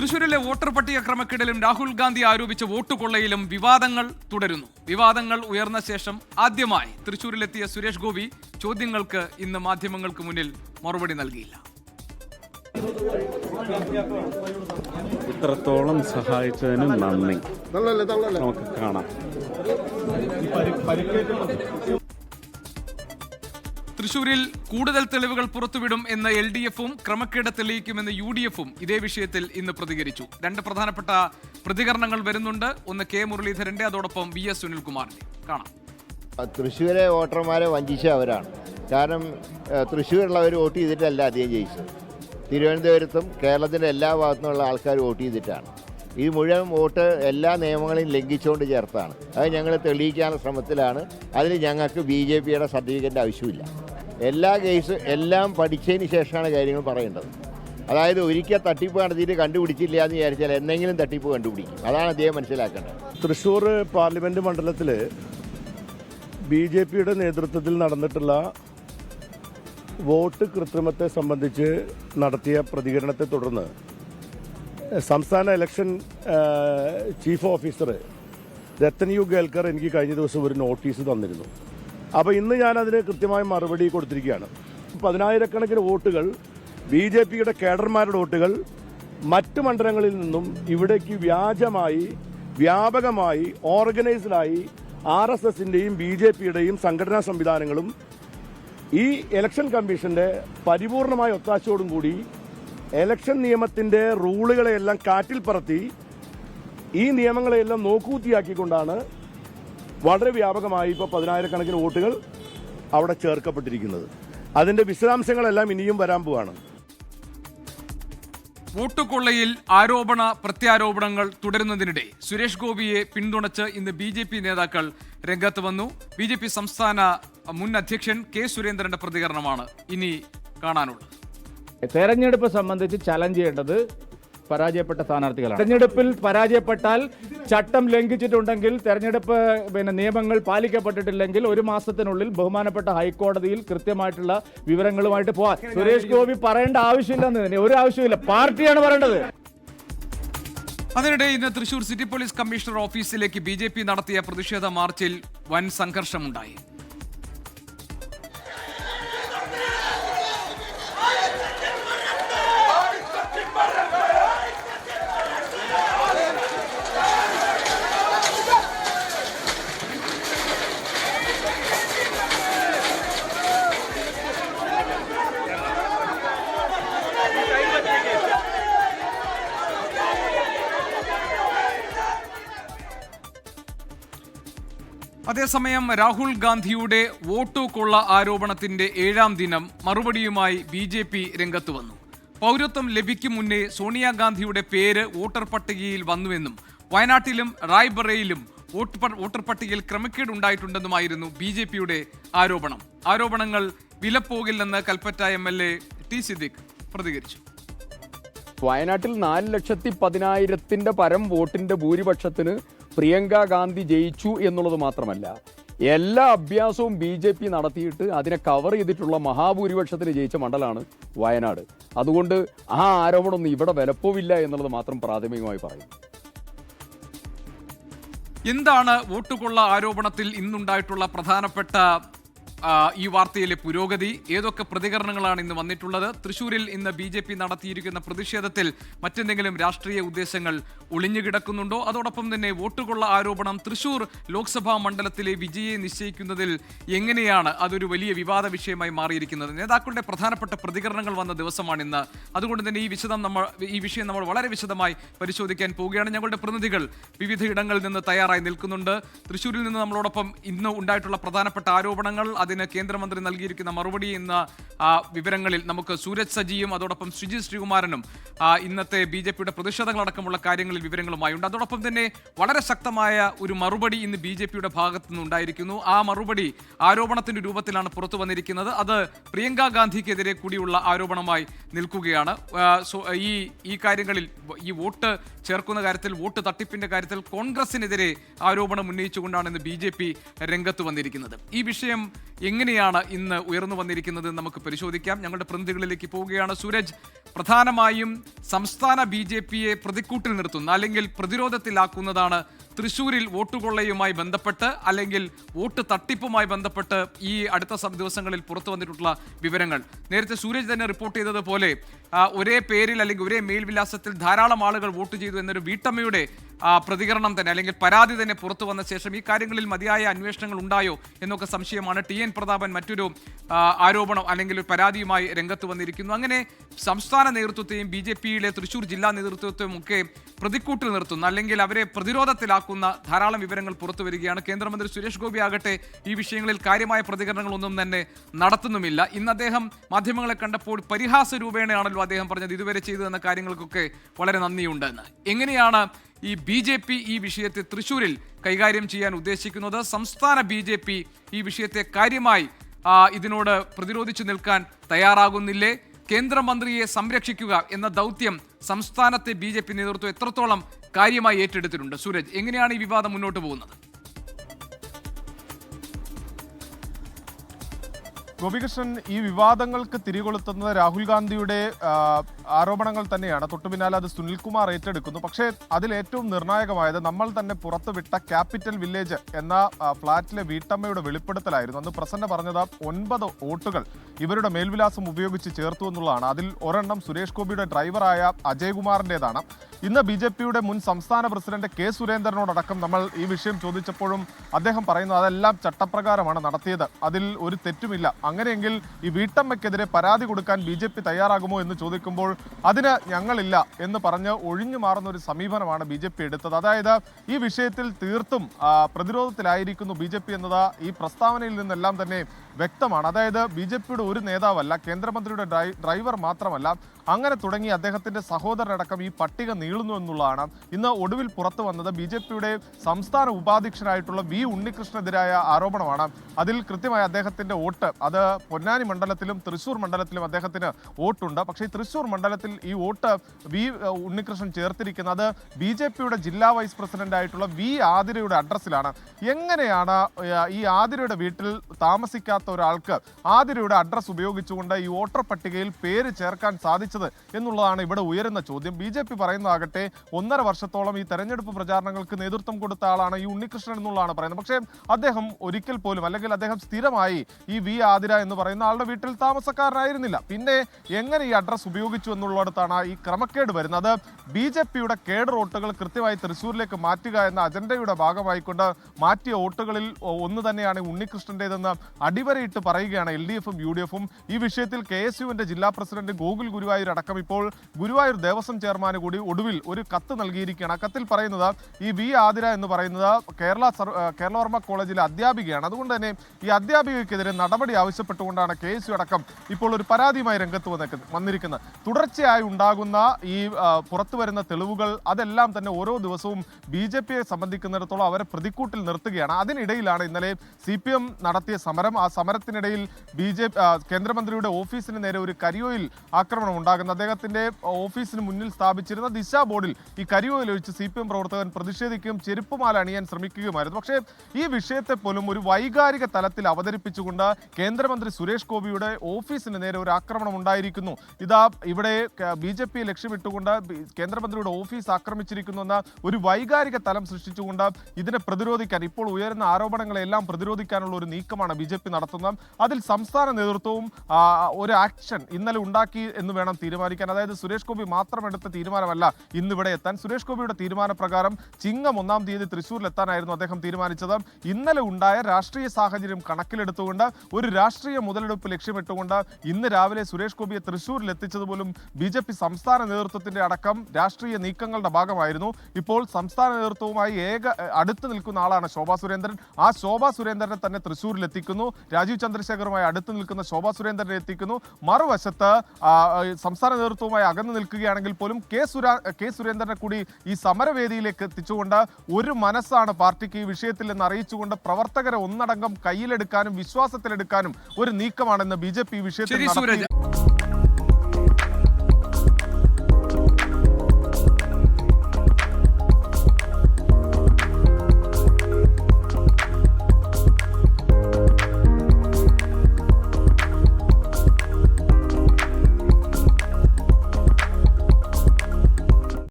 തൃശൂരിലെ വോട്ടർ പട്ടിക ക്രമക്കേടിലും രാഹുൽ ഗാന്ധി ആരോപിച്ച വോട്ട് കൊള്ളയിലും വിവാദങ്ങൾ തുടരുന്നു. വിവാദങ്ങൾ ഉയർന്ന ശേഷം ആദ്യമായി തൃശൂരിലെത്തിയ സുരേഷ് ഗോപി ചോദ്യങ്ങൾക്ക് ഇന്ന് മാധ്യമങ്ങൾക്ക് മുന്നിൽ മറുപടി നൽകിയില്ല. ഇത്രത്തോളം സഹായിച്ചതിന് നന്ദി. നമുക്ക് കാണാം. തൃശൂരിൽ കൂടുതൽ തെളിവുകൾ പുറത്തുവിടും എന്ന എൽ ഡി എഫും ക്രമക്കേട് തെളിയിക്കുമെന്ന് യു ഡി എഫും ഇതേ വിഷയത്തിൽ ഇന്ന് പ്രതികരിച്ചു. രണ്ട് പ്രധാനപ്പെട്ട പ്രതികരണങ്ങൾ വരുന്നുണ്ട്. ഒന്ന് കെ മുരളീധരന്റെ അതോടൊപ്പം വി എസ് സുനിൽകുമാറിന്റെ. കാണാം. തൃശ്ശൂരെ വോട്ടർമാരെ വഞ്ചിച്ച അവരാണ്. കാരണം തൃശ്ശൂരുള്ളവർ വോട്ട് ചെയ്തിട്ടല്ല അധികം ജയിച്ചത്. തിരുവനന്തപുരത്തും കേരളത്തിന്റെ എല്ലാ ഭാഗത്തുനിന്നുള്ള ആൾക്കാർ വോട്ട് ചെയ്തിട്ടാണ്. ഈ മുഴുവൻ വോട്ട് എല്ലാ നിയമങ്ങളെയും ലംഘിച്ചുകൊണ്ട് ചേർത്താണ്. അത് ഞങ്ങൾ തെളിയിക്കാനുള്ള ശ്രമത്തിലാണ്. അതിന് ഞങ്ങൾക്ക് ബി സർട്ടിഫിക്കറ്റ് ആവശ്യമില്ല. എല്ലാ കേസ് എല്ലാം പഠിച്ചതിന് ശേഷമാണ് കാര്യങ്ങൾ പറയേണ്ടത്. അതായത് ഒരിക്കൽ തട്ടിപ്പ് നടത്തിയിട്ട് കണ്ടുപിടിച്ചില്ല എന്ന് വിചാരിച്ചാൽ എന്തെങ്കിലും തട്ടിപ്പ് കണ്ടുപിടിക്കും. അതാണ് അദ്ദേഹം മനസ്സിലാക്കേണ്ടത്. തൃശ്ശൂർ പാർലമെന്റ് മണ്ഡലത്തിൽ ബി ജെ പിയുടെ നേതൃത്വത്തിൽ നടന്നിട്ടുള്ള വോട്ട് കൃത്രിമത്തെ സംബന്ധിച്ച് നടത്തിയ പ്രതികരണത്തെ തുടർന്ന് സംസ്ഥാന election chief officer Rathan U Kelkar എനിക്ക് കഴിഞ്ഞ ദിവസം ഒരു നോട്ടീസ് തന്നിരുന്നു. അപ്പോൾ ഇന്ന് ഞാൻ അതിന് കൃത്യമായ മറുപടി കൊടുത്തിരിക്കുകയാണ്. പതിനായിരക്കണക്കിന് വോട്ടുകൾ ബി ജെ പിയുടെ കേഡർമാരുടെ വോട്ടുകൾ മറ്റ് മണ്ഡലങ്ങളിൽ നിന്നും ഇവിടേക്ക് വ്യാജമായി വ്യാപകമായി ഓർഗനൈസ്ഡായി ആർ എസ് എസിന്റെയും ബി ജെ പിയുടെയും സംഘടനാ സംവിധാനങ്ങളും ഈ ഇലക്ഷൻ കമ്മീഷന്റെ പരിപൂർണമായ ഒത്താശയോടും കൂടി ഇലക്ഷൻ നിയമത്തിന്റെ റൂളുകളെയെല്ലാം കാറ്റിൽ പറത്തി ഈ നിയമങ്ങളെയെല്ലാം നോക്കൂത്തിയാക്കിക്കൊണ്ടാണ് വളരെ വ്യാപകമായി ഇപ്പോൾ പതിനായിരക്കണക്കിന് വോട്ടുകൾ അവിടെ ചേർക്കപ്പെട്ടിരിക്കുന്നത്. അതിന്റെ വിശദാംശങ്ങളെല്ലാം ഇനിയും വരാൻ പോവാണ്. വോട്ടുകൊള്ളയിൽ ആരോപണ പ്രത്യാരോപണങ്ങൾ തുടരുന്നതിനിടെ സുരേഷ് ഗോപിയെ പിന്തുണച്ച് ഇന്ന് ബി ജെ പി നേതാക്കൾ രംഗത്ത് വന്നു. ബി ജെ പി സംസ്ഥാന മുൻ അധ്യക്ഷൻ കെ സുരേന്ദ്രന്റെ പ്രതികരണമാണ് ഇനി കാണാനുള്ളത്. തെരഞ്ഞെടുപ്പ് സംബന്ധിച്ച് ചലഞ്ച് ചെയ്യേണ്ടത് പരാജയപ്പെട്ട സ്ഥാനാർത്ഥികളാണ്. തെരഞ്ഞെടുപ്പിൽ പരാജയപ്പെട്ടാൽ ചട്ടം ലംഘിച്ചിട്ടുണ്ടെങ്കിൽ തെരഞ്ഞെടുപ്പ് പിന്നെ നിയമങ്ങൾ പാലിക്കപ്പെട്ടിട്ടില്ലെങ്കിൽ ഒരു മാസത്തിനുള്ളിൽ ബഹുമാനപ്പെട്ട ഹൈക്കോടതിയിൽ കൃത്യമായിട്ടുള്ള വിവരങ്ങളുമായിട്ട് പോവാൻ. സുരേഷ് ഗോപി പറയേണ്ട ആവശ്യമില്ലെന്ന് തന്നെ ഒരു ആവശ്യമില്ല പാർട്ടിയാണ് പറയേണ്ടത്. അതിനിടെ ഇന്ന് തൃശൂർ സിറ്റി പോലീസ് കമ്മീഷണർ ഓഫീസിലേക്ക് ബി ജെ പി നടത്തിയ പ്രതിഷേധ മാർച്ചിൽ വൻ സംഘർഷമുണ്ടായി. അതേസമയം രാഹുൽ ഗാന്ധിയുടെ വോട്ടു കൊള്ള ആരോപണത്തിന്റെ ഏഴാം ദിനം മറുപടിയുമായി ബി ജെ പി രംഗത്ത് വന്നു. പൗരത്വം ലഭിക്കും മുന്നേ സോണിയാഗാന്ധിയുടെ പേര് വോട്ടർ പട്ടികയിൽ വന്നുവെന്നും വയനാട്ടിലും റായ്ബറയിലും വോട്ട് വോട്ടർ പട്ടികയിൽ ക്രമക്കേട് ഉണ്ടായിട്ടുണ്ടെന്നുമായിരുന്നു ബി ജെ പിയുടെ ആരോപണം. ആരോപണങ്ങൾ വിലപ്പോകില്ലെന്ന് Kalpetta M L A T Siddique പ്രതികരിച്ചു. വയനാട്ടിൽ നാല് ലക്ഷത്തി പതിനായിരത്തിന്റെ പരം വോട്ടിന്റെ ഭൂരിപക്ഷത്തിന് പ്രിയങ്ക ഗാന്ധി ജയിച്ചു എന്നുള്ളത് മാത്രമല്ല എല്ലാ അഭ്യാസവും ബി ജെ പി നടത്തിയിട്ട് അതിനെ കവർ ചെയ്തിട്ടുള്ള മഹാഭൂരിപക്ഷത്തിൽ ജയിച്ച മണ്ഡലമാണ് വയനാട്. അതുകൊണ്ട് ആ ആരോപണമൊന്നും ഇവിടെ വിലപ്പോവില്ല എന്നുള്ളത് മാത്രം പ്രാഥമികമായി പറയുന്നു എന്താണ് വോട്ടുകൊള്ള ആരോപണത്തിൽ ഇന്നുണ്ടായിട്ടുള്ള പ്രധാനപ്പെട്ട ഈ വാർത്തയിലെ പുരോഗതി ഏതൊക്കെ പ്രതികരണങ്ങളാണ് ഇന്ന് വന്നിട്ടുള്ളത്? തൃശൂരിൽ ഇന്ന് ബി ജെ പി നടത്തിയിരിക്കുന്ന പ്രതിഷേധത്തിൽ മറ്റെന്തെങ്കിലും രാഷ്ട്രീയ ഉദ്ദേശങ്ങൾ ഒളിഞ്ഞുകിടക്കുന്നുണ്ടോ? അതോടൊപ്പം തന്നെ വോട്ടുകൊള്ള ആരോപണം തൃശൂർ ലോക്സഭാ മണ്ഡലത്തിലെ വിജയെ നിശ്ചയിക്കുന്നതിൽ എങ്ങനെയാണ് അതൊരു വലിയ വിവാദ വിഷയമായി മാറിയിരിക്കുന്നത്? നേതാക്കളുടെ പ്രധാനപ്പെട്ട പ്രതികരണങ്ങൾ വന്ന ദിവസമാണ് ഇന്ന്. അതുകൊണ്ട് തന്നെ ഈ വിശദം നമ്മൾ ഈ വിഷയം നമ്മൾ വളരെ വിശദമായി പരിശോധിക്കാൻ പോവുകയാണ്. ഞങ്ങളുടെ പ്രതിനിധികൾ വിവിധ ഇടങ്ങളിൽ നിന്ന് തയ്യാറായി നിൽക്കുന്നുണ്ട്. തൃശൂരിൽ നിന്ന് നമ്മളോടൊപ്പം ഇന്ന് ഉണ്ടായിട്ടുള്ള പ്രധാനപ്പെട്ട ആരോപണങ്ങൾ അതിന് കേന്ദ്രമന്ത്രി നൽകിയിരിക്കുന്ന മറുപടി എന്ന വിവരങ്ങളിൽ നമുക്ക് സൂരജ് സജിയും അതോടൊപ്പം ശ്രീജി ശ്രീകുമാരനും ഇന്നത്തെ ബി ജെ പിയുടെ പ്രതിഷേധങ്ങളടക്കമുള്ള കാര്യങ്ങളിൽ വിവരങ്ങളുമായി ഉണ്ട് അതോടൊപ്പം തന്നെ വളരെ ശക്തമായ ഒരു മറുപടി ഇന്ന് ബി ജെ പിയുടെ ഭാഗത്തു നിന്നുണ്ടായിരിക്കുന്നു ആ മറുപടി ആരോപണത്തിന്റെ രൂപത്തിലാണ് പുറത്തു വന്നിരിക്കുന്നത്. അത് പ്രിയങ്ക ഗാന്ധിക്കെതിരെ കൂടിയുള്ള ആരോപണമായി നിൽക്കുകയാണ്. ഈ ഈ കാര്യങ്ങളിൽ ഈ വോട്ട് ചേർക്കുന്ന കാര്യത്തിൽ വോട്ട് തട്ടിപ്പിന്റെ കാര്യത്തിൽ കോൺഗ്രസിനെതിരെ ആരോപണം ഉന്നയിച്ചുകൊണ്ടാണ് ഇന്ന് ബി രംഗത്ത് വന്നിരിക്കുന്നത്. ഈ വിഷയം എങ്ങനെയാണ് ഇന്ന് ഉയർന്നു വന്നിരിക്കുന്നത് നമുക്ക് പരിശോധിക്കാം. ഞങ്ങളുടെ പ്രതിനിധികളിലേക്ക് പോവുകയാണ് സൂരജ്. പ്രധാനമായും സംസ്ഥാന ബി ജെ പിയെ പ്രതിക്കൂട്ടിൽ നിർത്തുന്ന അല്ലെങ്കിൽ പ്രതിരോധത്തിലാക്കുന്നതാണ് തൃശൂരിൽ വോട്ടുകൊള്ളയുമായി ബന്ധപ്പെട്ട് അല്ലെങ്കിൽ വോട്ട് തട്ടിപ്പുമായി ബന്ധപ്പെട്ട് ഈ അടുത്ത ദിവസങ്ങളിൽ പുറത്തു വന്നിട്ടുള്ള വിവരങ്ങൾ. നേരത്തെ സൂരജ് തന്നെ റിപ്പോർട്ട് ചെയ്തതുപോലെ ഒരേ പേരിൽ അല്ലെങ്കിൽ ഒരേ മേൽവിലാസത്തിൽ ധാരാളം ആളുകൾ വോട്ട് ചെയ്തു എന്നൊരു വീട്ടമ്മയുടെ പ്രതികരണം തന്നെ അല്ലെങ്കിൽ പരാതി തന്നെ പുറത്തു വന്ന ശേഷം ഈ കാര്യങ്ങളിൽ മതിയായ അന്വേഷണങ്ങൾ ഉണ്ടായോ എന്നൊക്കെ സംശയമാണ്. ടി എൻ പ്രതാപൻ മറ്റൊരു ആരോപണം അല്ലെങ്കിൽ ഒരു പരാതിയുമായി രംഗത്ത് വന്നിരിക്കുന്നു. അങ്ങനെ സംസ്ഥാന നേതൃത്വത്തെയും ബി ജെ പിയിലെ തൃശൂർ ജില്ലാ നേതൃത്വത്തെയും ഒക്കെ പ്രതിക്കൂട്ടിൽ നിർത്തുന്നു അല്ലെങ്കിൽ അവരെ പ്രതിരോധത്തിലാക്കുന്ന ധാരാളം വിവരങ്ങൾ പുറത്തു വരികയാണ്. കേന്ദ്രമന്ത്രി സുരേഷ് ഗോപി ആകട്ടെ ഈ വിഷയങ്ങളിൽ കാര്യമായ പ്രതികരണങ്ങളൊന്നും തന്നെ നടത്തുന്നുമില്ല. ഇന്ന് അദ്ദേഹം മാധ്യമങ്ങളെ കണ്ടപ്പോൾ പരിഹാസ രൂപേണയാണല്ലോ അദ്ദേഹം പറഞ്ഞത്. ഇതുവരെ ചെയ്തു തന്ന കാര്യങ്ങൾക്കൊക്കെ വളരെ നന്ദിയുണ്ടെന്ന് എങ്ങനെയാണ് ഈ ബി ജെ പി ഈ വിഷയത്തെ തൃശൂരിൽ കൈകാര്യം ചെയ്യാൻ ഉദ്ദേശിക്കുന്നത് സംസ്ഥാന ബി ജെ പി ഈ വിഷയത്തെ കാര്യമായി ഇതിനോട് പ്രതിരോധിച്ചു നിൽക്കാൻ തയ്യാറാകുന്നില്ലേ? കേന്ദ്രമന്ത്രിയെ സംരക്ഷിക്കുക എന്ന ദൗത്യം സംസ്ഥാനത്തെ ബി നേതൃത്വം എത്രത്തോളം കാര്യമായി ഏറ്റെടുത്തിട്ടുണ്ട്? സൂരജ് എങ്ങനെയാണ് ഈ വിവാദം മുന്നോട്ട് പോകുന്നത്? ഗോപികൃഷ്ണൻ ഈ വിവാദങ്ങൾക്ക് തിരികൊളുത്തുന്നത് രാഹുൽ ഗാന്ധിയുടെ ആരോപണങ്ങൾ തന്നെയാണ്. തൊട്ടു പിന്നാലെ അത് സുനിൽകുമാർ ഏറ്റെടുക്കുന്നു. പക്ഷേ അതിൽ ഏറ്റവും നിർണായകമായത് നമ്മൾ തന്നെ പുറത്തുവിട്ട ക്യാപിറ്റൽ വില്ലേജ് എന്ന ഫ്ളാറ്റിലെ വീട്ടമ്മയുടെ വെളിപ്പെടുത്തലായിരുന്നു. അന്ന് പ്രസന്ന പറഞ്ഞത് ഒൻപത് വോട്ടുകൾ ഇവരുടെ മേൽവിലാസം ഉപയോഗിച്ച് ചേർത്തു എന്നുള്ളതാണ്. അതിൽ ഒരെണ്ണം സുരേഷ് ഗോപിയുടെ ഡ്രൈവറായ അജയ്കുമാറിന്റെതാണ് ഇന്ന് ബി ജെ പിയുടെ മുൻ സംസ്ഥാന പ്രസിഡന്റ് കെ സുരേന്ദ്രനോടക്കം നമ്മൾ ഈ വിഷയം ചോദിച്ചപ്പോഴും അദ്ദേഹം പറയുന്നത് അതെല്ലാം ചട്ടപ്രകാരമാണ് നടത്തിയത്. അതിൽ ഒരു തെറ്റുമില്ല. അങ്ങനെയെങ്കിൽ ഈ വീട്ടമ്മയ്ക്കെതിരെ പരാതി കൊടുക്കാൻ ബി ജെ പി തയ്യാറാകുമോ എന്ന് ചോദിക്കുമ്പോൾ അതിന് ഞങ്ങളില്ല എന്ന് പറഞ്ഞ് ഒഴിഞ്ഞു മാറുന്ന ഒരു സമീപനമാണ് ബി ജെ പി എടുത്തത്. അതായത് ഈ വിഷയത്തിൽ തീർത്തും പ്രതിരോധത്തിലായിരിക്കുന്നു ബി ജെ പി എന്നത് ഈ പ്രസ്താവനയിൽ നിന്നെല്ലാം തന്നെ വ്യക്തമാണ്. അതായത് ബി ജെ പിയുടെ ഒരു നേതാവല്ല കേന്ദ്രമന്ത്രിയുടെ ഡ്രൈവർ മാത്രമല്ല അങ്ങനെ തുടങ്ങി അദ്ദേഹത്തിന്റെ സഹോദരനടക്കം ഈ പട്ടിക നീളുന്നു എന്നുള്ളതാണ്. ഇന്ന് ഒടുവിൽ പുറത്തു വന്നത് ബി ജെ പിയുടെ സംസ്ഥാന ഉപാധ്യക്ഷനായിട്ടുള്ള വി ഉണ്ണികൃഷ്ണനെതിരായ ആരോപണമാണ്. അതിൽ കൃത്യമായി അദ്ദേഹത്തിന്റെ വോട്ട് അത് പൊന്നാനി മണ്ഡലത്തിലും തൃശൂർ മണ്ഡലത്തിലും അദ്ദേഹത്തിന് വോട്ടുണ്ട്. പക്ഷേ ഈ തൃശൂർ മണ്ഡലത്തിൽ ഈ വോട്ട് വി ഉണ്ണികൃഷ്ണൻ ചേർത്തിരിക്കുന്നത് ബി ജെ പിയുടെ ജില്ലാ വൈസ് പ്രസിഡന്റ് ആയിട്ടുള്ള വി ആതിരയുടെ അഡ്രസ്സിലാണ്. എങ്ങനെയാണ് ഈ ആതിരയുടെ വീട്ടിൽ താമസിക്കാത്ത ഒരാൾക്ക് ആതിരയുടെ അഡ്രസ്സ് ഉപയോഗിച്ചുകൊണ്ട് ഈ വോട്ടർ പട്ടികയിൽ പേര് ചേർക്കാൻ സാധിച്ചത് എന്നുള്ളതാണ് ഇവിടെ ഉയരുന്ന ചോദ്യം. ബി ജെ പി പറയുന്നതാകട്ടെ ഒന്നര വർഷത്തോളം ഈ തെരഞ്ഞെടുപ്പ് പ്രചാരണങ്ങൾക്ക് നേതൃത്വം കൊടുത്ത ആളാണ് ഈ ഉണ്ണികൃഷ്ണൻ എന്നുള്ളതാണ് പറയുന്നത്. പക്ഷേ അദ്ദേഹം ഒരിക്കൽ പോലും അല്ലെങ്കിൽ അദ്ദേഹം സ്ഥിരമായി ഈ വി ആതിര എന്ന് പറയുന്ന ആളുടെ വീട്ടിൽ താമസക്കാരനായിരുന്നില്ല. പിന്നെ എങ്ങനെ ഈ അഡ്രസ്സ് ഉപയോഗിച്ചു എന്നുള്ളിടത്താണ് ഈ ക്രമക്കേട് വരുന്നത്. ബി ജെ പിയുടെ കേഡ് റോട്ടുകൾ കൃത്യമായി തൃശ്ശൂരിലേക്ക് മാറ്റുക എന്ന അജണ്ടയുടെ ഭാഗമായിക്കൊണ്ട് മാറ്റിയ വോട്ടുകളിൽ ഒന്ന് തന്നെയാണ് ഉണ്ണികൃഷ്ണന്റേതെന്ന് അടിവരയിട്ട് പറയുകയാണ് എൽ ഡി എഫും യു ഡി എഫും. ഈ വിഷയത്തിൽ കെ എസ് യുവിന്റെ ജില്ലാ പ്രസിഡന്റ് ഗോകുൽ ഗുരുവായൂർ അടക്കം ഇപ്പോൾ ഗുരുവായൂർ ദേവസ്വം ചെയർമാന് കൂടി ഒടുവിൽ ഒരു കത്ത് നൽകിയിരിക്കുകയാണ്. കത്തിൽ പറയുന്നത് ഈ വി ആതിര എന്ന് പറയുന്നത് കേരള കേരളവർമ്മ കോളേജിലെ അധ്യാപികയാണ്. അതുകൊണ്ട് തന്നെ ഈ അധ്യാപികയ്ക്കെതിരെ നടപടി ആവശ്യപ്പെട്ടുകൊണ്ടാണ് കെ എസ് അടക്കം ഇപ്പോൾ ഒരു പരാതിയുമായി രംഗത്ത് വന്നേക്കുന്ന- വന്നിരിക്കുന്നത്. തുടർച്ചയായി ഉണ്ടാകുന്ന ഈ പുറത്തു വരുന്ന തെളിവുകൾ അതെല്ലാം തന്നെ ഓരോ ദിവസവും ബി ജെ പിയെ സംബന്ധിക്കുന്നിടത്തോളം അവരെ പ്രതിക്കൂട്ടിൽ നിർത്തുകയാണ്. അതിനിടയിലാണ് ഇന്നലെ സി പി എം നടത്തിയ സമരം. ആ സമരത്തിനിടയിൽ ബി ജെ കേന്ദ്രമന്ത്രിയുടെ ഓഫീസിന് നേരെ ഒരു കരിയോയിൽ ആക്രമണം ഉണ്ടാകുന്നത് അദ്ദേഹത്തിന്റെ ഓഫീസിന് മുന്നിൽ സ്ഥാപിച്ചിരുന്ന ദിശ ബോർഡിൽ ഈ കരിയോയിൽ ഒഴിച്ച് സി പി എം പ്രവർത്തകൻ പ്രതിഷേധിക്കുകയും ചെരുപ്പുമാല അണിയാൻ ശ്രമിക്കുകയുമായിരുന്നു. പക്ഷേ ഈ വിഷയത്തെ പോലും ഒരു വൈകാരിക തലത്തിൽ അവതരിപ്പിച്ചുകൊണ്ട് കേന്ദ്രമന്ത്രി സുരേഷ് ഗോപിയുടെ ഓഫീസിന് നേരെ ഒരു ആക്രമണം ഉണ്ടായിരിക്കുന്നു. ഇതാ ഇവിടെ ബി ജെ പി ലക്ഷ്യമിട്ടുകൊണ്ട് കേന്ദ്രമന്ത്രിയുടെ ഓഫീസ് ആക്രമിച്ചിരിക്കുന്നു എന്ന ഒരു വൈകാരിക തലം സൃഷ്ടിച്ചുകൊണ്ട് ഇതിനെ പ്രതിരോധിക്കാൻ ഇപ്പോൾ ഉയരുന്ന ആരോപണങ്ങളെല്ലാം പ്രതിരോധിക്കാനുള്ള ഒരു നീക്കമാണ് ബി നടത്തുന്നത്. അതിൽ സംസ്ഥാന നേതൃത്വവും ഒരു ആക്ഷൻ ഇന്നലെ ഉണ്ടാക്കി എന്ന് വേണം തീരുമാനിക്കാൻ. അതായത് സുരേഷ് ഗോപി മാത്രം എടുത്ത തീരുമാനമല്ല ഇന്നിവിടെ എത്താൻ. സുരേഷ് ഗോപിയുടെ തീരുമാനപ്രകാരം ചിങ്ങം ഒന്നാം തീയതി തൃശ്ശൂരിലെത്താനായിരുന്നു അദ്ദേഹം തീരുമാനിച്ചത്. ഇന്നലെ ഉണ്ടായ രാഷ്ട്രീയ സാഹചര്യം കണക്കിലെടുത്തുകൊണ്ട് ഒരു രാഷ്ട്രീയ മുതലെടുപ്പ് ലക്ഷ്യമിട്ടുകൊണ്ട് ഇന്ന് രാവിലെ സുരേഷ് ഗോപിയെ തൃശ്ശൂരിൽ എത്തിച്ചത് പോലും ബി ജെ പി സംസ്ഥാന നേതൃത്വത്തിന്റെ അടക്കം രാഷ്ട്രീയ നീക്കങ്ങളുടെ ഭാഗമായിരുന്നു. ഇപ്പോൾ സംസ്ഥാന നേതൃത്വവുമായി ഏക അടുത്തു നിൽക്കുന്ന ആളാണ് ശോഭാ സുരേന്ദ്രൻ. ആ ശോഭാ സുരേന്ദ്രനെ തന്നെ തൃശ്ശൂരിൽ എത്തിക്കുന്നു രാജീവ് ചന്ദ്രശേഖറുമായി അടുത്ത് നിൽക്കുന്ന ശോഭാ സുരേന്ദ്രനെ എത്തിക്കുന്നു. മറുവശത്ത് സംസ്ഥാന നേതൃത്വവുമായി അകന്നു നിൽക്കുകയാണെങ്കിൽ പോലും കെ സുരാ കെ സുരേന്ദ്രനെ കൂടി ഈ സമരവേദിയിലേക്ക് എത്തിച്ചുകൊണ്ട് ഒരു മനസ്സാണ് പാർട്ടിക്ക് ഈ വിഷയത്തിൽ നിന്ന് അറിയിച്ചുകൊണ്ട് പ്രവർത്തകരെ ഒന്നടങ്കം കയ്യിലെടുക്കാനും വിശ്വാസത്തിലെടുക്കാനും ഒരു നീക്കമാണെന്ന് ബി ജെ പി വിഷയത്തിൽ